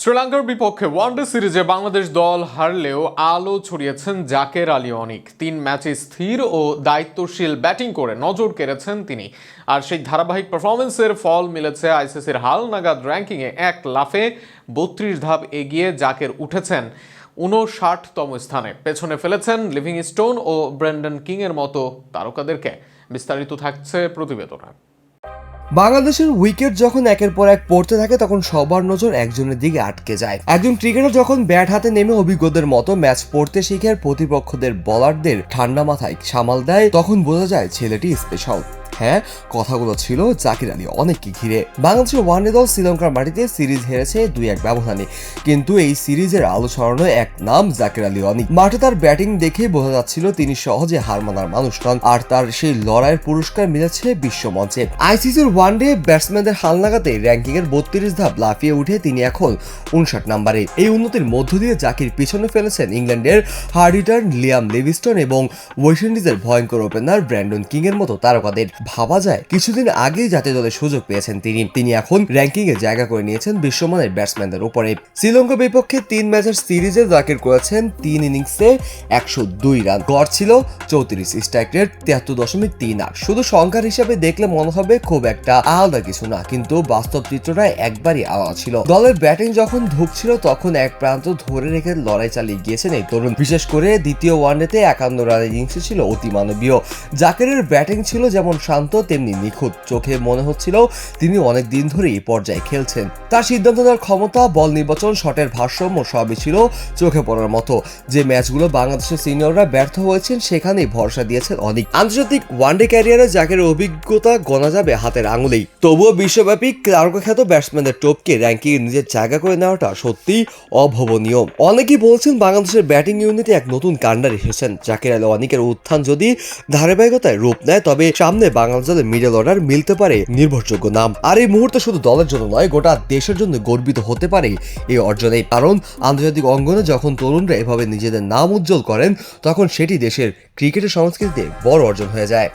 শ্রীলঙ্কার বিপক্ষে ওয়ানডে সিরিজে বাংলাদেশ দল হারলেও আলো ছড়িয়েছেন জাকের আলী অনিক। তিন ম্যাচে স্থির ও দায়িত্বশীল ব্যাটিং করে নজর কেড়েছেন তিনি। আর সেই ধারাবাহিক পারফরমেন্সের ফল মিলেছে আইসিসির হাল নাগাদ র্যাঙ্কিংয়ে এক লাফে বত্রিশ ধাপ এগিয়ে জাকের উঠেছেন উনষাটতম স্থানে। পেছনে ফেলেছেন লিভিং স্টোন ও ব্রেন্ডন কিংয়ের মতো তারকাদেরকে। বিস্তারিত থাকছে প্রতিবেদনা। বাংলাদেশের উইকেট যখন একের পর এক পড়তে থাকে, তখন সবার নজর একজনের দিকে আটকে যায়। একজন ক্রিকেটার যখন ব্যাট হাতে নেমে অভিজ্ঞদের মতো ম্যাচ পড়তে শিখে প্রতিপক্ষদের বলারদের ঠান্ডা মাথায় সামাল দেয়, তখন বোঝা যায় ছেলেটি স্পেশাল হ্যাঁ কথাগুলো ছিল জাকির আলী অনেককে ঘিরে। বাংলাদেশের ওয়ানডে দল শ্রীলঙ্কার মাটিতে সিরিজ হেরেছে দুই এক ব্যবধানে। কিন্তু এই সিরিজের আলো ছড়ানো এক নাম জাকির আলী অনিক মাঠে তার ব্যাটিং দেখে বোঝা যাচ্ছিল তিনি সহজে হার মানার মানুষ নন, আর তার সেই লড়াইয়ের পুরস্কার মিলেছে বিশ্বমঞ্চে আইসিসির ওয়ানডে ব্যাটসম্যানদের হালনাগাতে র্যাঙ্কিং এর বত্রিশ ধাপ লাফিয়ে উঠে তিনি এখন উনষাট নম্বরে। এই উন্নতির মধ্য দিয়ে জাকির পিছনে ফেলেছেন ইংল্যান্ডের হার্ডিটার্ন লিয়াম লিভিস্টন এবং ওয়েস্ট ইন্ডিজের ভয়ঙ্কর ওপেনার ব্র্যান্ডন কিং এর মতো তারকাদের। ভাবা যায়, কিছুদিন আগেই জাতীয় দলের সুযোগ পেয়েছেন তিনি। তিনি এখন র্যাঙ্কিং এ জায়গা করে নিয়েছেন বিশ্বমানের ব্যাটসম্যানদের উপরে। শ্রীলঙ্কা বিপক্ষে তিন ম্যাচের সিরিজে জাকির করেছেন তিন ইনিংসে একশো দুই রান। গড় ছিল চৌত্রিশ স্ট্রাইক রেট তিয়াত্তর দশমিক তিন আট। শুধু সংখ্যার হিসাবে দেখলে মনে হবে খুব একটা আলাদা কিছু না, কিন্তু বাস্তব চিত্রটা একবারই আলাদা ছিল। দলের ব্যাটিং যখন ঢুকছিল তখন এক প্রান্ত ধরে রেখে লড়াই চালিয়ে গিয়েছেন এই তরুণ। বিশেষ করে দ্বিতীয় ওয়ানডেতে একান্ন রানের ইনিংসে ছিল অতি মানবীয় জাকিরের ব্যাটিং ছিল যেমন শান্ত তেমনি নিখুঁত চোখে মনে হচ্ছিল তিনি অনেক দিন ধরে এই পর্যায়ে খেলছেন। তার সিদ্ধান্ত নেওয়ার ক্ষমতা, বল নির্বাচন, শটের ভারসাম্য সবই ছিল চোখে পড়ার মতো। যে ম্যাচগুলো বাংলাদেশের সিনিয়ররা ব্যর্থ হয়েছেন, সেখানেই ভরসা দিয়েছেন অনেক। আন্তর্জাতিক ওয়ানডে ক্যারিয়ারে জাকের অভিজ্ঞতা গণা যাবে হাতের আঙুলেই। তবুও বিশ্বব্যাপী তারকাখ্যাত ব্যাটসম্যানদের টোপকে র্যাঙ্কিং নিজের জায়গা করে নেওয়াটা সত্যি অভাবনীয়। অনেকেই বলছেন বাংলাদেশের ব্যাটিং ইউনিটে এক নতুন কাণ্ডার এসেছেন। জাকির আলী অনিকের উত্থান যদি ধারাবাহিকতায় রূপ নেয়, তবে সামনে বাংলাদেশ দলের মিডল অর্ডার মিলতে পারে নির্ভরযোগ্য নাম। আর এই মুহূর্তে শুধু দলের জন্য নয়, গোটা দেশের জন্য গর্বিত হতে পারে এই অর্জনে কারণ আন্তর্জাতিক অঙ্গনে যখন তরুণরা এভাবে নিজেদের নাম উজ্জ্বল করেন, তখন সেটি দেশের ক্রিকেটের সংস্কৃতিতে বড় অর্জন হয়ে যায়।